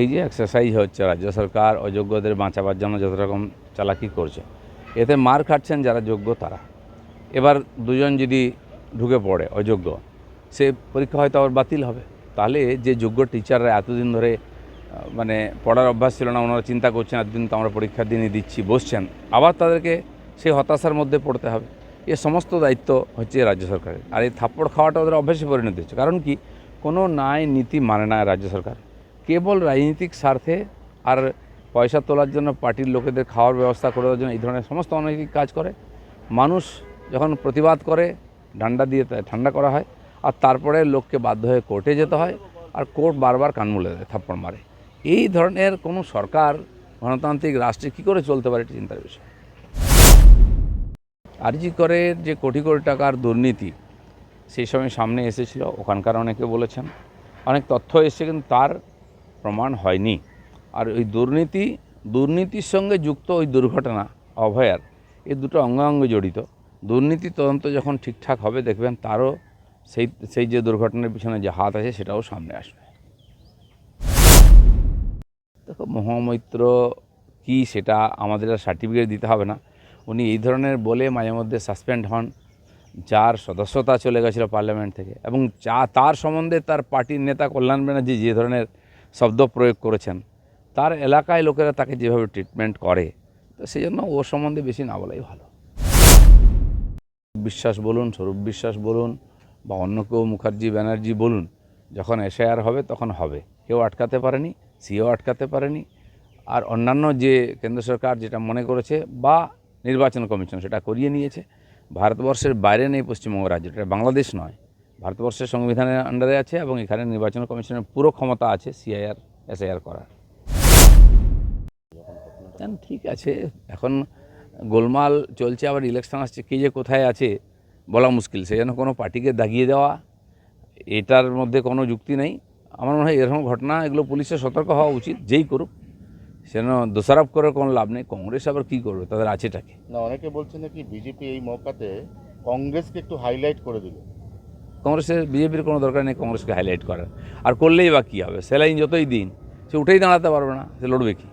এই যে এক্সারসাইজ হচ্ছে, রাজ্য সরকার অযোগ্যদের বাঁচাবার জন্য যত রকম চালাকি করছে, এতে মার খাচ্ছেন যারা যোগ্য তারা। এবার দুজন যদি ঢুকে পড়ে অযোগ্য, সে পরীক্ষা হয়তো আবার বাতিল হবে। তাহলে যে যোগ্য টিচাররা এতদিন ধরে মানে পড়ার অভ্যাস ছিল না, ওনারা চিন্তা করছেন, এতদিন তো আমরা পরীক্ষার দিনই দিচ্ছি বসছেন। আবার তাদেরকে সেই হতাশার মধ্যে পড়তে হবে। এ সমস্ত দায়িত্ব হচ্ছে রাজ্য সরকারের। আর এই থাপ্পড় খাওয়াটা ওদের অভ্যাসে পরিণত হচ্ছে কারণ কি? কোনো ন্যায় নীতি মানে না রাজ্য সরকার। কেবল রাজনৈতিক স্বার্থে আর পয়সা তোলার জন্য পার্টির লোকেদের খাওয়ার ব্যবস্থা করে দেওয়ার জন্য এই ধরনের সমস্ত অনৈতিক কাজ করে। মানুষ যখন প্রতিবাদ করে, ডান্ডা দিয়ে ঠান্ডা করা হয় আর তারপরে লোককে বাধ্য হয়ে কোর্টে যেতে হয় আর কোর্ট বারবার কান মুলে দেয়, থাপ্পড় মারে। এই ধরনের কোনো সরকার, গণতান্ত্রিক রাষ্ট্রে কী করে চলতে পারে এটি চিন্তার বিষয়। আরজি করে যে কোটি কোটি টাকার দুর্নীতি সেই সময় সামনে এসেছিল, ওখানকার অনেকে বলেছেন। অনেক তথ্য এসেছে, কিন্তু তার প্রমাণ হয়নি। আর ওই দুর্নীতি, দুর্নীতির সঙ্গে যুক্ত ওই দুর্ঘটনা, অভয়ার এই দুটো অঙ্গাঙ্গ জড়িত। দুর্নীতি তদন্ত যখন ঠিকঠাক হবে, দেখবেন তারও সেই সেই যে দুর্ঘটনার পিছনে যে হাত আছে, সেটাও সামনে আসবে। দেখো, মহামৈত্র কি সেটা আমাদের আর সার্টিফিকেট দিতে হবে না। উনি এই ধরনের বলে মাঝে মধ্যে সাসপেন্ড হন। যার সদস্যতা চলে গেছিল পার্লামেন্ট থেকে এবং যা, তার সম্বন্ধে তার পার্টির নেতা কল্যাণ ব্যানার্জি যে ধরনের শব্দ প্রয়োগ করেছেন, তার এলাকায় লোকেরা তাকে যেভাবে ট্রিটমেন্ট করে, তো সেই জন্য ও সম্বন্ধে বেশি না বলাই ভালো। বিশ্বাস বলুন, স্বরূপ বিশ্বাস বলুন, বা অন্য কেউ মুখার্জি, ব্যানার্জি বলুন, যখন এসআইআর হবে তখন হবে। কেউ আটকাতে পারেনি, সিও আটকাতে পারেনি, আর অন্যান্য যে কেন্দ্র সরকার যেটা মনে করেছে বা নির্বাচন কমিশন সেটা করিয়ে নিয়েছে, ভারতবর্ষের বাইরে নেই পশ্চিমবঙ্গ রাজ্য, এটা বাংলাদেশ নয়। ভারতবর্ষের সংবিধানের আন্ডারে আছে এবং এখানে নির্বাচন কমিশনের পুরো ক্ষমতা আছে সিআইআর এসআইআর করার। ঠিক আছে, এখন গোলমাল চলছে, আবার ইলেকশন আসছে, কে যে কোথায় আছে বলা মুশকিল, সেই জন্য কোনো পার্টিকে দাগিয়ে দেওয়া, এটার মধ্যে কোনো যুক্তি নেই। আমার মনে হয় এরকম ঘটনা, এগুলো পুলিশের সতর্ক হওয়া উচিত, যেই করুক সেন দোষারোপ করে কোনো লাভ নেই। কংগ্রেস আবার কী করবে, তাদের আছেটাকে না, অনেকে বলছেন নাকি বিজেপি এই মৌকাতে কংগ্রেসকে একটু হাইলাইট করে দিল। কংগ্রেসের, বিজেপির কোনো দরকার নেই কংগ্রেসকে হাইলাইট করার। আর করলেই বা কী হবে? স্যালাইন যতই দিন, সে উঠেই দাঁড়াতে পারবে না, সে লড়বে কি?